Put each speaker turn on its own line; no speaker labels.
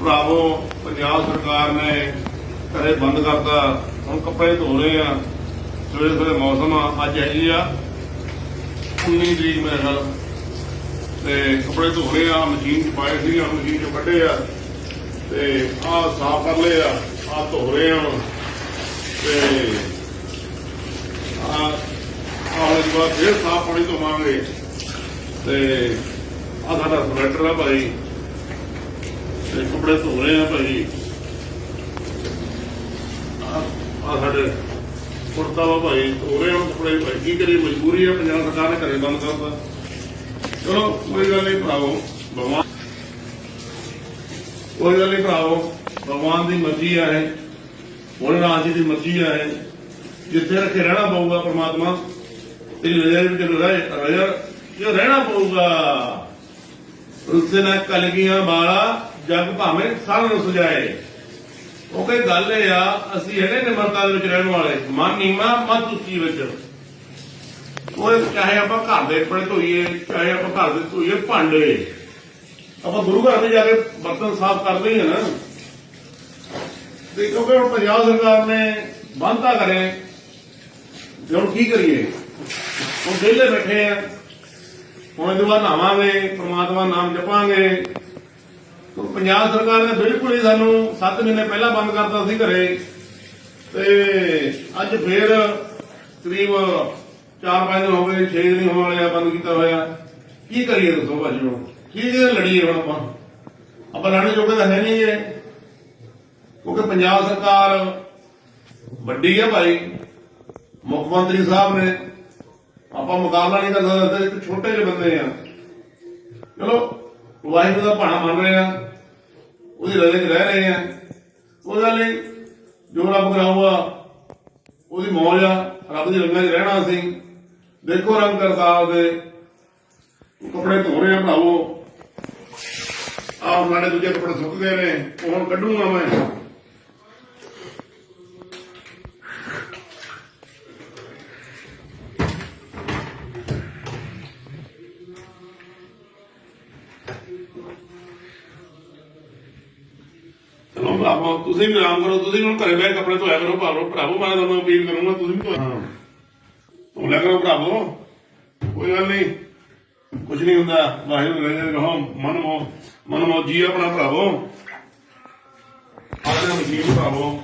ਭਰਾਵੋ, ਪੰਜਾਬ ਸਰਕਾਰ ਨੇ ਘਰੇ ਬੰਦ ਕਰਤਾ। ਹੁਣ ਕੱਪੜੇ ਧੋ ਰਹੇ ਆ। ਸਵੇਰੇ ਸਵੇਰੇ ਮੌਸਮ ਆ। ਅੱਜ ਹੈਗੀ ਆ। 19 ਤਰੀਕ ਮੇਰੇ ਖਿਆਲ। ਤੇ ਕੱਪੜੇ ਧੋ ਰਹੇ ਆ। ਮਸ਼ੀਨ 'ਚ ਪਾਏ ਸੀ। ਆ ਮਸ਼ੀਨ ਚ ਕੱਢੇ ਆ। ਤੇ ਆਹ ਸਾਫ਼ ਕਰ ਲਏ ਆ। ਆਹ ਧੋ ਰਹੇ ਆ ਤੇ ਆ ਆਹ ਇਸ ਫੇਰ ਸਾਫ਼ ਪਾਣੀ ਧੋਵਾਂਗੇ। ਤੇ ਆ ਸਾਡਾ ਸਵੈਟਰ ਆ ਭਾਈ। ਤੇ ਕੱਪੜੇ ਧੋ ਰਹੇ ਆ ਭਾਈ। ਆ ਸਾਡੇ ਕੁੜਤਾ ਵਾ ਭਾਈ। ਧੋ ਰਹੇ ਆ ਕੱਪੜੇ। ਭਾਈ ਕੀ ਕਰੀਏ? ਮਜਬੂਰੀ ਆ, ਪੰਜਾਬ ਸਰਕਾਰ ਨੇ ਘਰੇ ਬੰਦ ਕਰਤਾ। ਚਲੋ, ਕੋਈ ਗੱਲ ਨਹੀਂ ਭਰਾਵੋ। ਭਗਵਾਨ ਕੋਈ ਗੱਲ ਨਹੀਂ ਭਰਾਵੋ। ਭਗਵਾਨ ਦੀ ਮਰਜ਼ੀ ਆ ਇਹ। ਭੋਲੇਨਾਥ ਜੀ ਦੀ ਮਰਜ਼ੀ ਆ ਇਹ। ਜਿੱਥੇ ਰੱਖੇ ਰਹਿਣਾ ਪਊਗਾ ਪ੍ਰਮਾਤਮਾ। ਤੇ ਰਜਾ ਵਿੱਚ ਰਜਾ ਜੋ ਰਹਿਣਾ ਪਊਗਾ। ਉਸੇ ਨਾਲ ਕਲਗੀਆਂ ਵਾਲਾ ਜਗ ਭਾਵੇਂ ਸਾਰਿਆਂ ਨੂੰ ਸੁਝਾਏ। ਉਹ ਕੋਈ ਗੱਲ ਇਹ ਆ, ਅਸੀਂ ਹੈਗੇ ਨਿਮਰਤਾ ਦੇ ਵਿੱਚ ਰਹਿਣ ਵਾਲੇ। ਮਨ ਨੀਮਾ ਮਤ ਉੱਚੀ ਵਿੱਚ। ਉਹ ਚਾਹੇ ਆਪਾਂ ਘਰ ਦੇ ਕੱਪੜੇ ਧੋਈਏ, ਚਾਹੇ ਆਪਾਂ ਘਰ ਦੇ ਧੋਈਏ ਭਾਂਡੇ। ਆਪਾਂ ਗੁਰੂ ਘਰ ਵਿੱਚ ਜਾ ਕੇ ਬਰਤਨ ਸਾਫ਼ ਕਰਦੇ ਹੀ ਆ ਨਾ। ਤੇ ਕਿਉਂਕਿ ਹੁਣ ਪੰਜਾਬ ਸਰਕਾਰ ਨੇ ਬੰਦਾ ਕਰੇ ਤੇ ਹੁਣ ਕੀ ਕਰੀਏ? ਉਹ ਵਿਹਲੇ ਬੈਠੇ ਆ। ਹੁਣ ਇਹਦੇ ਬਾਅਦ ਨਹਾਵਾਂਗੇ, ਪ੍ਰਮਾਤਮਾ ਨਾਮ ਜਪਾਂਗੇ। ਤੇ ਪੰਜਾਬ ਸਰਕਾਰ ਨੇ ਬਿਲਕੁਲ ਹੀ ਸਾਨੂੰ 7 ਮਹੀਨੇ ਪਹਿਲਾਂ ਬੰਦ ਕਰਤਾ ਸੀ ਘਰੇ। ਤੇ ਅੱਜ ਫੇਰ ਕਰੀਬ 4-5 ਦਿਨ ਹੋ ਗਏ 6 ਦਿਨ ਹੋਣ ਵਾਲੇ ਆ, ਬੰਦ ਕੀਤਾ ਹੋਇਆ। ਕੀ ਕਰੀਏ ਦੱਸੋ ਭਾਜੀ ਹੁਣ? ਕੀ ਜੇ ਲੜੀਏ ਹੁਣ ਆਪਾਂ? ਆਪਾਂ ਲੜਨ ਜੋਗੇ ਤਾਂ ਹੈ ਨਹੀਂ ਇਹ। ਕਿਉਂਕਿ ਪੰਜਾਬ ਸਰਕਾਰ ਵੱਡੀ ਹੈ ਭਾਈ। ਮੁੱਖ ਮੰਤਰੀ ਸਾਹਿਬ ਨੇ ਆਪਾਂ ਮੁਕਾਬਲਾ ਨਹੀਂ ਕਰ ਸਕਦੇ ਇੱਕ ਛੋਟੇ ਜਿਹੇ ਬੰਦੇ ਆ ਚਲੋ, ਵਾਹਿਗੁਰੂ ਦਾ ਭਾਣਾ ਮੰਨ ਰਹੇ ਆ ਉਹਦੀ ਰਜ਼ੇ 'ਚ ਰਹਿ ਰਹੇ ਆ ਉਹਦੇ ਲਈ ਜੋ ਰੱਬ ਕਰਾਊਗਾ, ਉਹਦੀ ਮੌਜ ਆ, ਰੱਬ ਦੀ ਰੰਗਾਂ 'ਚ ਰਹਿਣਾ ਅਸੀਂ। ਦੇਖੋ ਰੰਗ ਕਰਤਾਰ ਦੇ, ਕੱਪੜੇ ਧੋ ਰਹੇ ਆ ਭਰਾਵੋ ਆਹ ਨਾਲੇ ਦੂਜੇ ਕੱਪੜੇ ਸੁੱਕ ਗਏ ਨੇ, ਉਹ ਕੱਢੂਗਾ ਮੈਂ। ਚਲੋ ਭਰਾਵੋ ਤੁਸੀਂ ਵੀ ਆਰਾਮ ਕਰੋ ਤੁਸੀਂ ਵੀ ਹੁਣ ਘਰੇ ਬਹਿ ਕੇ ਕੱਪੜੇ ਧੋਇਆ ਕਰੋ ਭਰਾਵੋ ਭਰਾਵੋ ਮੈਂ ਤੁਹਾਨੂੰ ਅਪੀਲ ਕਰੂੰਗਾ ਤੁਸੀਂ ਵੀ ਧੋ। ਧੋ ਲਿਆ ਕਰੋ ਭਰਾਵੋ। ਕੋਈ ਗੱਲ ਨਹੀਂ। ਕੁਝ ਨਹੀਂ ਹੁੰਦਾ। ਵਾਹਿਗੁਰੂ ਰਹਿੰਦੇ ਰਹੋ ਮਨ ਮੋ ਮਨ ਮੋਜੀ ਆਪਣਾ ਭਰਾਵੋ। ਆਪਣੇ ਮਸ਼ੀਨ ਭਰਾਵੋ।